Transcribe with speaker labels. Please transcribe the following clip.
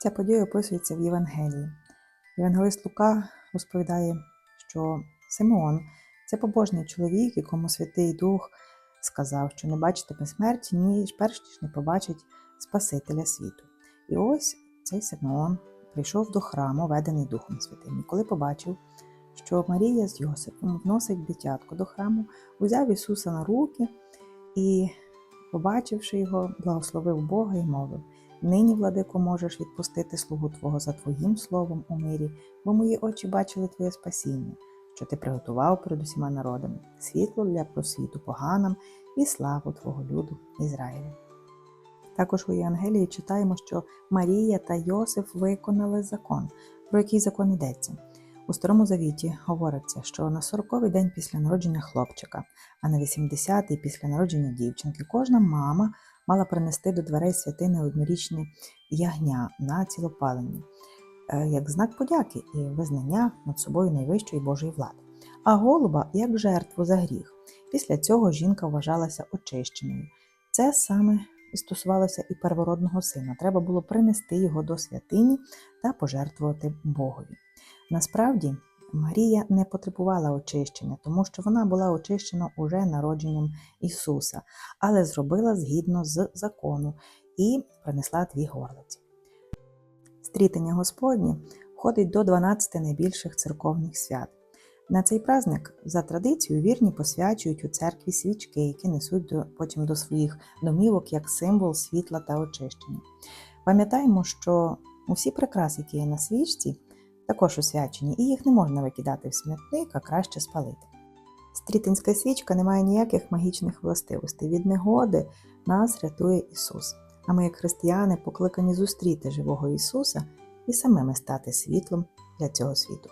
Speaker 1: Ця подія описується в Євангелії. Євангелист Лука розповідає, що Симеон це побожний чоловік, якому Святий Дух сказав, що не бачитиме смерті, ніж перш ніж не побачить Спасителя світу. І ось цей Симеон прийшов до храму, ведений Духом Святим. І коли побачив, що Марія з Йосипом вносить дитятко до храму, узяв Ісуса на руки і, побачивши його, благословив Бога і мовив: Нині, владико, можеш відпустити слугу Твого за Твоїм словом у мирі, бо мої очі бачили Твоє спасіння, що ти приготував перед усіма народами, світло для просвіту поганам і славу Твого люду Ізраїлю. Також у Євангелії читаємо, що Марія та Йосиф виконали закон. Про який закон йдеться? У Старому Завіті говориться, що на 40-й день після народження хлопчика, а на 80-й після народження дівчинки, кожна мама мала принести до дверей святини однорічне ягня на цілопаленні, е, як знак подяки і визнання над собою найвищої Божої влади, а голуба як жертву за гріх. Після цього жінка вважалася очищеною. Це саме і стосувалося і первородного сина. Треба було принести його до святині та пожертвувати Богові. Насправді, Марія не потребувала очищення, тому що вона була очищена уже народженням Ісуса, але зробила згідно з закону і принесла дві горлиці. Стрітення Господнє входить до 12 найбільших церковних свят. На цей праздник за традицією вірні посвячують у церкві свічки, які несуть до, потім до своїх домівок як символ світла та очищення. Пам'ятаємо, що усі прикраси, які є на свічці, також освячені, і їх не можна викидати в смітник, а краще спалити. Стрітинська свічка не має ніяких магічних властивостей. Від негоди нас рятує Ісус. А ми, як християни, покликані зустріти живого Ісуса і самими стати світлом для цього світу.